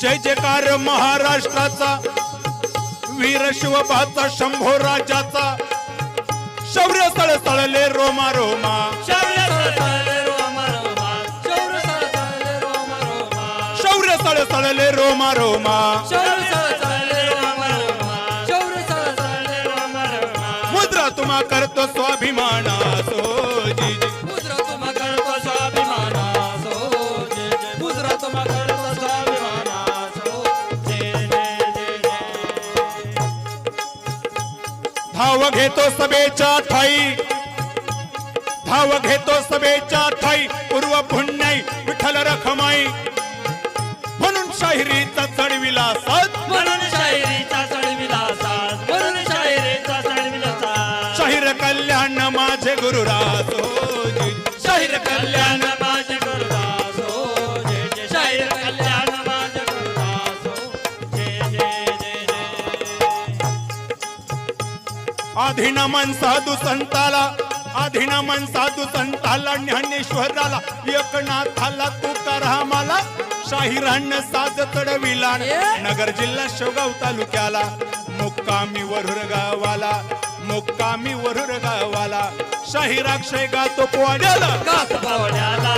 जय जयकार महाराष्ट्राचा वीर शिवबाचा शंभो राजाचा. शौर्य सळसळले रोमा रोमा. रोमा शौर्य सळसळले रोमा रोमा रोमा. मुद्रा तुम्हा करतो स्वाभिमानासो. जी जी. धाव घेतो सभेच्या ठाई. धाव घेतो सभेच्या ठाई. पूर्व पुण्याई विठ्ठल रखमाई. म्हणून शाहिरीचा चढविला साथ म्हणून शाहिरीचा चढविला म्हणून शाहिरीचा चढविला शाहीर कल्याण माझे गुरुरासो जी. आधीनमन साधू संताला आधीनमन साधू संताला ज्ञानेश्वराला एकनाथाला तुकारामाला शाहिरांना साज चढविला नगर जिल्हा शेवगाव तालुक्याला मुक्कामी वरुर गावाला मुक्कामी वरुर गावाला शाहिराक्षय गातो पोवाड्याला. गात पावड्याला